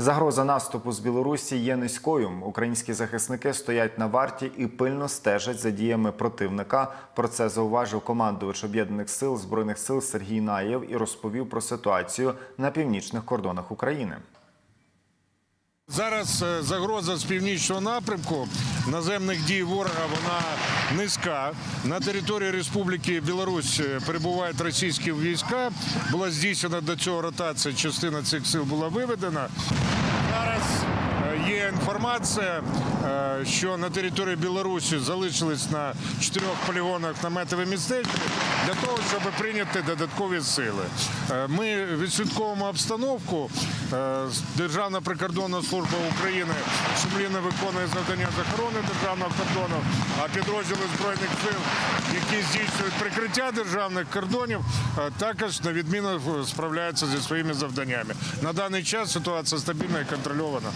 Загроза наступу з Білорусі є низькою. Українські захисники стоять на варті і пильно стежать за діями противника. Про це зауважив командувач об'єднаних сил збройних сил Сергій Наєв і розповів про ситуацію на північних кордонах України. Зараз е, загроза з північного напрямку наземних дій ворога вона низька. На території Республіки Білорусь е, перебувають російські війська. Була здійснена до цього ротація. Частина цих сил була виведена. Зараз інформація, е, що на території Білорусі залишились на чотирьох полігонах наметові містечки для того, щоб прийняти додаткові сили. Е, Ми відслідковуємо обстановку. Е, Державна прикордонна служба України сумлінно виконує завдання з охорони державного кордону, а підрозділи збройних сил, які здійснюють прикриття державних кордонів, також на відміну справляються зі своїми завданнями. На даний час ситуація стабільна і контрольована.